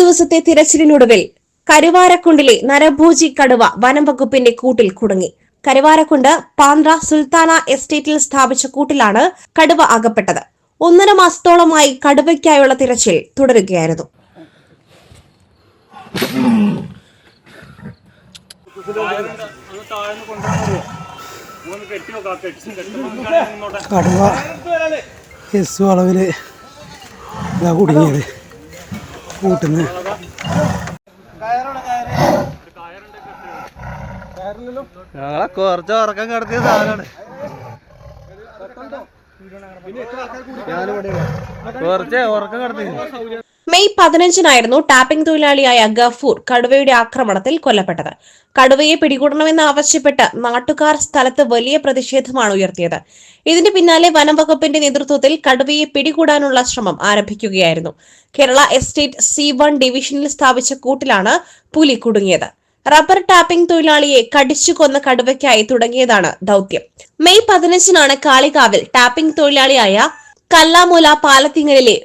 ദിവസത്തെ തിരച്ചിലിനൊടുവിൽ കരുവാരക്കുണ്ടിലെ നരഭോജി കടുവ വനം വകുപ്പിന്റെ കൂട്ടിൽ കുടുങ്ങി. കരുവാരക്കുണ്ട് പാന്ത്ര സുൽത്താന എസ്റ്റേറ്റിൽ സ്ഥാപിച്ച കൂട്ടിലാണ് കടുവ അകപ്പെട്ടത്. ഒന്നര മാസത്തോളമായി കടുവയ്ക്കായുള്ള തിരച്ചിൽ തുടരുകയായിരുന്നു. കടുവ എസ് വളവിൽ കുടുങ്ങിയത്. കൂട്ടുന്ന്. ഞങ്ങളെ കുറച്ച് ഉറക്കം കിടത്തിയ സാധനമാണ്. കുറച്ച് ഉറക്കം കിടത്തി മെയ് പതിനഞ്ചിനായിരുന്നു ടാപ്പിംഗ് തൊഴിലാളിയായ ഗഫൂർ കടുവയുടെ ആക്രമണത്തിൽ കൊല്ലപ്പെട്ടത്. കടുവയെ പിടികൂടണമെന്ന് ആവശ്യപ്പെട്ട് നാട്ടുകാർ സ്ഥലത്ത് വലിയ പ്രതിഷേധമാണ് ഉയർത്തിയത്. ഇതിന് പിന്നാലെ വനം വകുപ്പിന്റെ നേതൃത്വത്തിൽ കടുവയെ പിടികൂടാനുള്ള ശ്രമം ആരംഭിക്കുകയായിരുന്നു. കേരള എസ്റ്റേറ്റ് സി വൺ ഡിവിഷനിൽ സ്ഥാപിച്ച കൂട്ടിലാണ് പുലി കുടുങ്ങിയത്. റബ്ബർ ടാപ്പിംഗ് തൊഴിലാളിയെ കടിച്ചു കൊന്ന കടുവയ്ക്കായി തുടങ്ങിയതാണ് ദൗത്യം. മെയ് പതിനഞ്ചിനാണ് കാളികാവിൽ ടാപ്പിംഗ് തൊഴിലാളിയായ കല്ലാമൂല പാലത്തിങ്ങലിലെ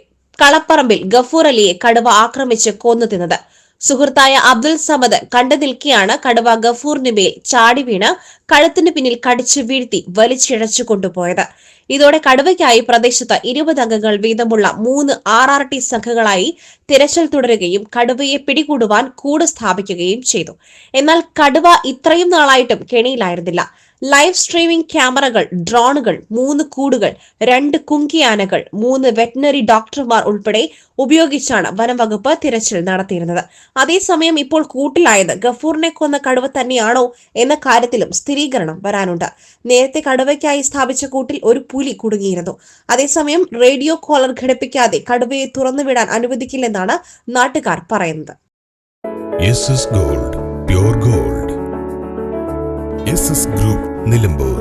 കളപ്പറമ്പിൽ ഗഫൂർ അലിയെ കടുവ ആക്രമിച്ച് കൊന്നു തിന്നത്. സുഹൃത്തായ അബ്ദുൽ സമദ് കണ്ടു നിൽക്കെയാണ് കടുവ ഗഫൂറിന് മേൽ ചാടി വീണ് കഴുത്തിന് പിന്നിൽ കടിച്ചു വീഴ്ത്തി വലിച്ചിഴച്ചു കൊണ്ടുപോയത്. ഇതോടെ കടുവയ്ക്കായി പ്രദേശത്ത് ഇരുപത് അംഗങ്ങൾ വീതമുള്ള മൂന്ന് ആർ ആർ ടി സംഘങ്ങളായി തിരച്ചിൽ തുടരുകയും കടുവയെ പിടികൂടുവാൻ കൂട് സ്ഥാപിക്കുകയും ചെയ്തു. എന്നാൽ കടുവ ഇത്രയും നാളായിട്ടും കെണിയിലായിരുന്നില്ല. ലൈവ് സ്ട്രീമിംഗ് ക്യാമറകൾ ഡ്രോണുകൾ മൂന്ന് കൂടുകൾ രണ്ട് കുങ്കിയാനകൾ മൂന്ന് വെറ്റിനറി ഡോക്ടർമാർ ഉൾപ്പെടെ ഉപയോഗിച്ചാണ് വനംവകുപ്പ് തിരച്ചിൽ നടത്തിയിരുന്നത്. അതേസമയം ഇപ്പോൾ കൂട്ടിലായത് ഗഫൂറിനെ കൊന്ന കടുവ തന്നെയാണോ എന്ന കാര്യത്തിലും സ്ഥിരീകരണം വരാനുണ്ട്. നേരത്തെ കടുവയ്ക്കായി സ്ഥാപിച്ച കൂട്ടിൽ ഒരു പുലി കുടുങ്ങിയിരുന്നു. അതേസമയം റേഡിയോ കോളർ ഘടിപ്പിക്കാതെ കടുവയെ തുറന്നുവിടാൻ അനുവദിക്കില്ലെന്നാണ് നാട്ടുകാർ പറയുന്നത്. Gold gold group Nilambur